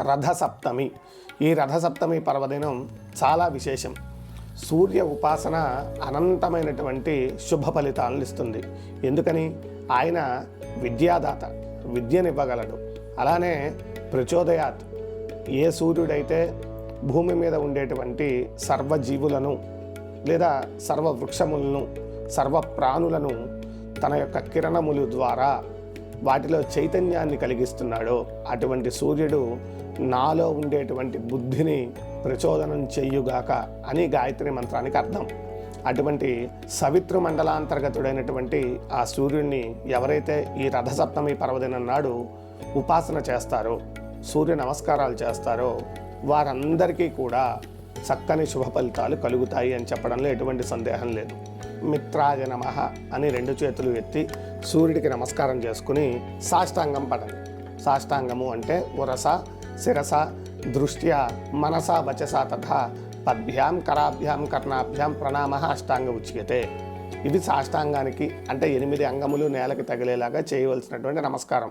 రథసప్తమి. ఈ రథసప్తమి పర్వదినం చాలా విశేషం. సూర్య ఉపాసన అనంతమైనటువంటి శుభ ఫలితాలను ఇస్తుంది. ఎందుకని? ఆయన విద్యాదాత విద్యనివ్వగలడు. అలానే ప్రచోదయాత్ ఏ సూర్యుడైతే భూమి మీద ఉండేటువంటి సర్వజీవులను లేదా సర్వ వృక్షములను సర్వ ప్రాణులను తన యొక్క కిరణములు ద్వారా వాటిలో చైతన్యాన్ని కలిగిస్తున్నాడో అటువంటి సూర్యుడు నాలో ఉండేటువంటి బుద్ధిని ప్రచోదనం చెయ్యుగాక అని గాయత్రి మంత్రానికి అర్థం. అటువంటి సవిత్రు మండలాంతర్గతుడైనటువంటి ఆ సూర్యుడిని ఎవరైతే ఈ రథసప్తమి పర్వదినం నాడు ఉపాసన చేస్తారో సూర్య నమస్కారాలు చేస్తారో వారందరికీ కూడా చక్కని శుభ ఫలితాలు కలుగుతాయి అని చెప్పడంలో ఎటువంటి సందేహం లేదు. మిత్రాయ నమ అని రెండు చేతులు ఎత్తి సూర్యుడికి నమస్కారం చేసుకుని సాష్టాంగం పడండి సాష్టాంగము అంటే ఉరస శిరస దృష్ట్యా మనసా వచసా తథా పద్భ్యాం కరాభ్యాం కర్ణాభ్యాం ప్రణామ అష్టాంగ ఉచ్యతే. ఇవి సాష్టాంగానికి అంటే ఎనిమిది అంగములు నేలకి తగిలేలాగా చేయవలసినటువంటి నమస్కారం.